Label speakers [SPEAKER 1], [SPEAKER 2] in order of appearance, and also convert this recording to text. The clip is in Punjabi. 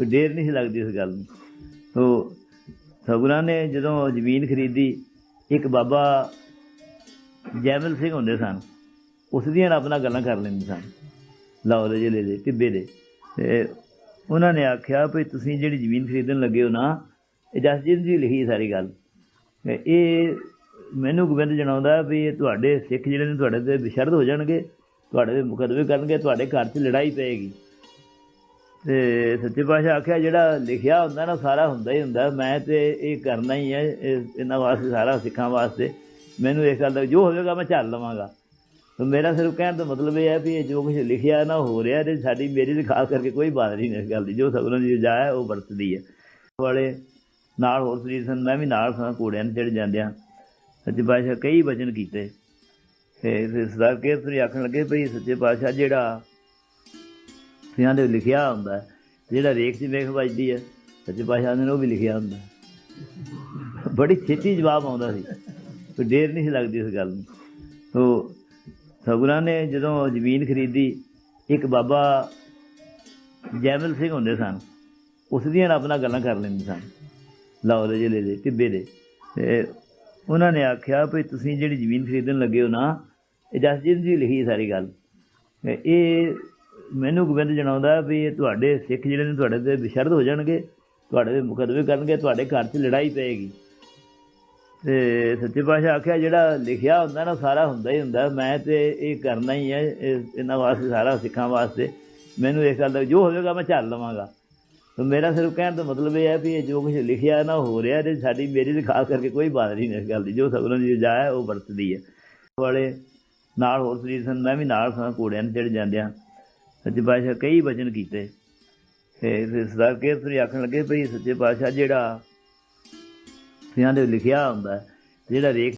[SPEAKER 1] ਕੋਈ ਦੇਰ ਨਹੀਂ ਸੀ ਲੱਗਦੀ ਇਸ ਗੱਲ ਨੂੰ। ਤੋ ਸਗੁਰਾਂ ਨੇ ਜਦੋਂ ਜ਼ਮੀਨ ਖਰੀਦੀ, ਇੱਕ ਬਾਬਾ ਜੈਮਲ ਸਿੰਘ ਹੁੰਦੇ ਸਨ। ਉਸ ਦੀਆਂ ਆਪਣਾ ਗੱਲਾਂ ਕਰ ਲੈਂਦੇ ਸਨ। ਲਾਹੌਰ ਦੇ ਜ਼ਿਲ੍ਹੇ ਦੇ, ਟਿੱਬੇ ਦੇ। ਤੇ ਉਹਨਾਂ ਨੇ ਆਖਿਆ ਵੀ ਤੁਸੀਂ ਜਿਹੜੀ ਜ਼ਮੀਨ ਖਰੀਦਣ ਲੱਗੇ ਹੋ ਨਾ, ਇਹ ਜਸਜੀਤ ਜੀ ਲਿਖੀ ਸਾਰੀ ਗੱਲ। ਇਹ ਮੈਨੂੰ ਗੋਬਿੰਦ ਜਣਾਉਂਦਾ ਵੀ ਇਹ ਤੁਹਾਡੇ ਸਿੱਖ ਜਿਹੜੇ ਨੇ, ਤੁਹਾਡੇ ਤੇ ਬਿਸ਼ਰਦ ਹੋ ਜਾਣਗੇ, ਤੁਹਾਡੇ ਤੇ ਮੁਕੱਦਮੇ ਕਰਨਗੇ, ਤੁਹਾਡੇ ਘਰ 'ਚ ਲੜਾਈ ਪਏਗੀ। ਤੇ ਸੱਚੇ ਪਾਤਸ਼ਾਹ ਆਖਿਆ, ਜਿਹੜਾ ਲਿਖਿਆ ਹੁੰਦਾ ਨਾ, ਸਾਰਾ ਹੁੰਦਾ ਹੀ ਹੁੰਦਾ। ਮੈਂ ਤੇ ਇਹ ਕਰਨਾ ਹੀ ਹੈ, ਇਹ- ਇਹਨਾਂ ਵਾਸਤੇ, ਸਾਰਾ ਸਿੱਖਾਂ ਵਾਸਤੇ। ਮੈਨੂੰ ਇਸ ਗੱਲ ਦਾ ਜੋ ਹੋਵੇਗਾ, ਮੈਂ ਚੱਲ ਲਵਾਂਗਾ। ਤੇ ਮੇਰਾ ਸਿਰਫ ਕਹਿਣ ਦਾ ਮਤਲਬ ਇਹ ਹੈ ਵੀ ਇਹ ਜੋ ਕੁਝ ਲਿਖਿਆ ਨਾ, ਹੋ ਰਿਹਾ ਤੇ ਸਾਡੀ ਮੇਰੀ ਤੇ ਖਾਸ ਕਰਕੇ ਕੋਈ ਬਾਤ ਨਹੀਂ ਇਸ ਗੱਲ ਦੀ। ਜੋ ਸਭਨਾਂ ਦੀ ਰਜਾ ਹੈ, ਉਹ ਵਰਤਦੀ ਹੈ। ਵਾਲੇ ਨਾਲ ਹੋਰ ਸਰੀਰ ਸਨ, ਮੈਂ ਵੀ ਨਾਲ ਸਾਂ, ਘੋੜਿਆਂ ਤੇ ਚੜ ਜਾਂਦਿਆਂ। ਸੱਚੇ ਪਾਤਸ਼ਾਹ ਕਈ ਵਚਨ ਕੀਤੇ। ਤੇ ਫਿਰ ਸਰਦਾਰ ਕੇਸਰੀ ਆਖਣ ਲੱਗੇ ਭਈ ਸੱਚੇ ਪਾਤਸ਼ਾਹ ਜਿਹੜਾ ਸਿਆਂ ਦੇ ਲਿਖਿਆ ਹੁੰਦਾ ਹੈ, ਜਿਹੜਾ ਰੇਖ 'ਚ ਵੇਖ ਵੱਜਦੀ ਹੈ ਸੱਚੇ ਪਾਤਸ਼ਾਹ ਨੇ ਉਹ ਵੀ ਲਿਖਿਆ ਹੁੰਦਾ ਬੜੀ ਛੇਤੀ ਜਵਾਬ ਆਉਂਦਾ ਸੀ ਕੋਈ ਡੇਰ ਨਹੀਂ ਸੀ ਲੱਗਦੀ ਇਸ ਗੱਲ ਨੂੰ। ਤੋ ਸਗੁਰਾਂ ਨੇ ਜਦੋਂ ਜ਼ਮੀਨ ਖਰੀਦੀ ਇੱਕ ਬਾਬਾ ਜੈਮਲ ਸਿੰਘ ਹੁੰਦੇ ਸਨ ਉਸ ਦੀਆਂ ਰੱਬ ਨਾਲ ਗੱਲਾਂ ਕਰ ਲੈਂਦੇ ਸਨ ਲਾਹੌਰ ਦੇ ਜ਼ਿਲ੍ਹੇ ਦੇ ਟਿੱਬੇ ਦੇ। ਤੇ ਉਹਨਾਂ ਨੇ ਆਖਿਆ ਵੀ ਤੁਸੀਂ ਜਿਹੜੀ ਜ਼ਮੀਨ ਖਰੀਦਣ ਲੱਗੇ ਹੋ ਨਾ ਇਹ ਜਸਜੀਤ ਜੀ ਲਿਖੀ ਸਾਰੀ ਗੱਲ। ਇਹ ਮੈਨੂੰ ਗੋਬਿੰਦ ਜਣਾਉਂਦਾ ਵੀ ਇਹ ਤੁਹਾਡੇ ਸਿੱਖ ਜਿਹੜੇ ਨੇ ਤੁਹਾਡੇ ਤੇ ਬਿਸ਼ਰਦ ਹੋ ਜਾਣਗੇ, ਤੁਹਾਡੇ ਤੇ ਮੁਕੱਦਮੇ ਕਰਨਗੇ, ਤੁਹਾਡੇ ਘਰ 'ਚ ਲੜਾਈ ਪਏਗੀ। ਤੇ ਸੱਚੇ ਪਾਤਸ਼ਾਹ ਆਖਿਆ, ਜਿਹੜਾ ਲਿਖਿਆ ਹੁੰਦਾ ਨਾ, ਸਾਰਾ ਹੁੰਦਾ ਹੀ ਹੁੰਦਾ। ਮੈਂ ਤੇ ਇਹ ਕਰਨਾ ਹੀ ਹੈ, ਇਹ- ਇਹਨਾਂ ਵਾਸਤੇ, ਸਾਰਾ ਸਿੱਖਾਂ ਵਾਸਤੇ। ਮੈਨੂੰ ਇਸ ਗੱਲ ਦਾ ਜੋ ਹੋਵੇਗਾ ਮੈਂ ਚੱਲ ਲਵਾਂਗਾ। ਤੇ ਮੇਰਾ ਸਿਰਫ ਕਹਿਣ ਦਾ ਮਤਲਬ ਇਹ ਹੈ ਵੀ ਇਹ ਜੋ ਕੁਝ ਲਿਖਿਆ ਨਾ, ਹੋ ਰਿਹਾ ਤੇ ਸਾਡੀ ਮੇਰੀ ਤੇ ਖਾਸ ਕਰਕੇ ਕੋਈ ਬਾਤ ਨਹੀਂ ਇਸ ਗੱਲ ਦੀ। ਜੋ ਸਭਨਾਂ ਦੀ ਰਜਾ ਹੈ, ਉਹ ਵਰਤਦੀ ਹੈ। ਵਾਲੇ ਨਾਲ ਹੋਰ ਸਰੀਰ ਸਨ, ਮੈਂ ਵੀ ਨਾਲ ਸਾਂ, ਘੋੜਿਆਂ ਤੇ ਚੜ ਜਾਂਦਿਆਂ। ਸੱਚੇ ਪਾਤਸ਼ਾਹ ਕਈ ਵਚਨ ਕੀਤੇ। ਤੇ ਫਿਰ ਸਰਦਾਰ ਕੇਸਰੀ ਆਖਣ ਲੱਗੇ, ਭਈ ਸੱਚੇ ਪਾਤਸ਼ਾਹ ਜਿਹੜਾ ਸਿਆਂ ਦੇ ਲਿਖਿਆ ਹੁੰਦਾ, ਜਿਹੜਾ ਰੇਖ